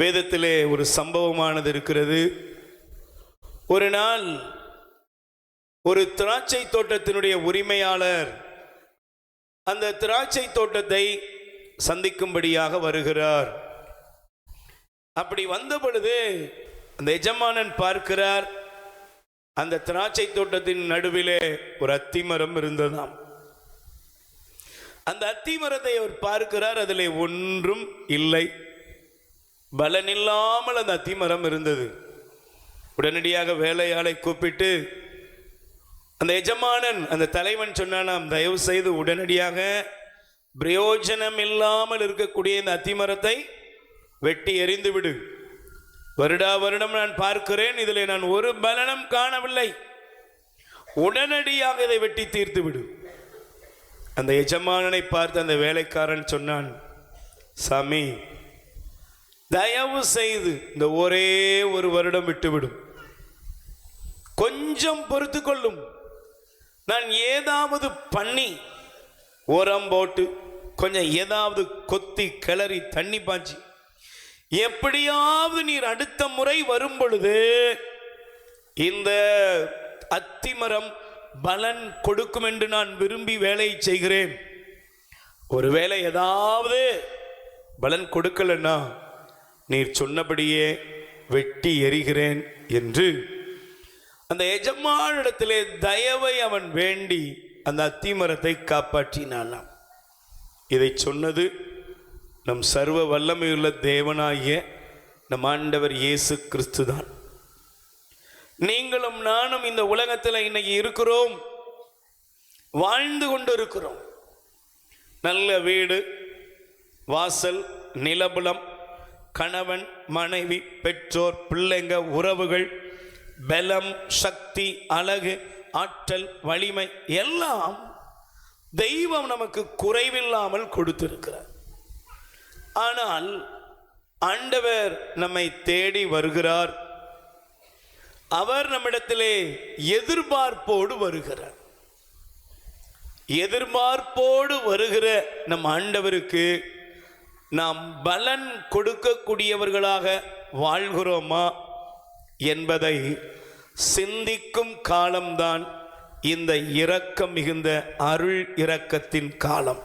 வேதத்திலே ஒரு சம்பவமானது இருக்கிறது. ஒரு நாள் ஒரு திராட்சை தோட்டத்தினுடைய உரிமையாளர் அந்த திராட்சை தோட்டத்தை சந்திக்கும்படியாக வருகிறார். அப்படி வந்த பொழுது அந்த எஜமானன் பார்க்கிறார். அந்த திராட்சை தோட்டத்தின் நடுவிலே ஒரு அத்திமரம் இருந்ததாம். அந்த அத்திமரத்தை அவர் பார்க்கிறார். அதிலே ஒன்றும் இல்லை. பலனில்லாமல் அந்த அத்திமரம் இருந்தது. உடனடியாக வேலையாளை கூப்பிட்டு அந்த எஜமானன் அந்த தலைவன் சொன்னானாம் தயவு செய்து உடனடியாக பிரயோஜனம் இல்லாமல் இருக்கக்கூடிய இந்த அத்திமரத்தை வெட்டி எறிந்து விடு. வருடா வருடம் நான் பார்க்கிறேன் இதில் நான் ஒரு பலனும் காணவில்லை. உடனடியாக இதை வெட்டி தீர்த்து விடு. அந்த எஜமானனை பார்த்து அந்த வேலைக்காரன் சொன்னான் சாமி தயவு செய்து இந்த ஒரே ஒரு வருடம் விட்டுவிடும். கொஞ்சம் பொறுத்து கொள்ளும் நான் ஏதாவது பண்ணி உரம் போட்டு கொஞ்சம் ஏதாவது கொத்தி கிளறி தண்ணி பாய்ச்சி எப்படியாவது நீர் அடுத்த முறை வரும் பொழுது இந்த அத்திமரம் பலன் கொடுக்கும் என்று நான் விரும்பி வேலை செய்கிறேன். ஒருவேளை ஏதாவது பலன் கொடுக்கலன்னா நீர் சொன்னபடியே வெட்டி எறிகிறேன் என்று அந்த எஜமானிடத்திலே தயவை அவன் வேண்டி அந்த அத்திமரத்தை காப்பாற்றினானாம். இதை சொன்னது நம் சர்வ வல்லமையுள்ள தேவனாகிய நம் ஆண்டவர் இயேசு கிறிஸ்து தான். நீங்களும் நானும் இந்த உலகத்தில் இன்னைக்கு இருக்கிறோம். வாழ்ந்து கொண்டு இருக்கிறோம் நல்ல வீடு வாசல் நிலபுலம் கணவன் மனைவி பெற்றோர் பிள்ளைங்க உறவுகள் பலம் சக்தி அழகு ஆற்றல் வலிமை எல்லாம் தெய்வம் நமக்கு குறைவில்லாமல் கொடுத்திருக்கிறார். ஆனால் ஆண்டவர் நம்மை தேடி வருகிறார். அவர் நம்மிடத்திலே எதிர்பார்ப்போடு வருகிறார். எதிர்பார்ப்போடு வருகிற நம் ஆண்டவருக்கு நாம் பலன் கொடுக்கக்கூடியவர்களாக வாழ்கிறோமா என்பதை சிந்திக்கும் காலம்தான் இந்த இரக்கம் மிகுந்த அருள் இரக்கத்தின் காலம்.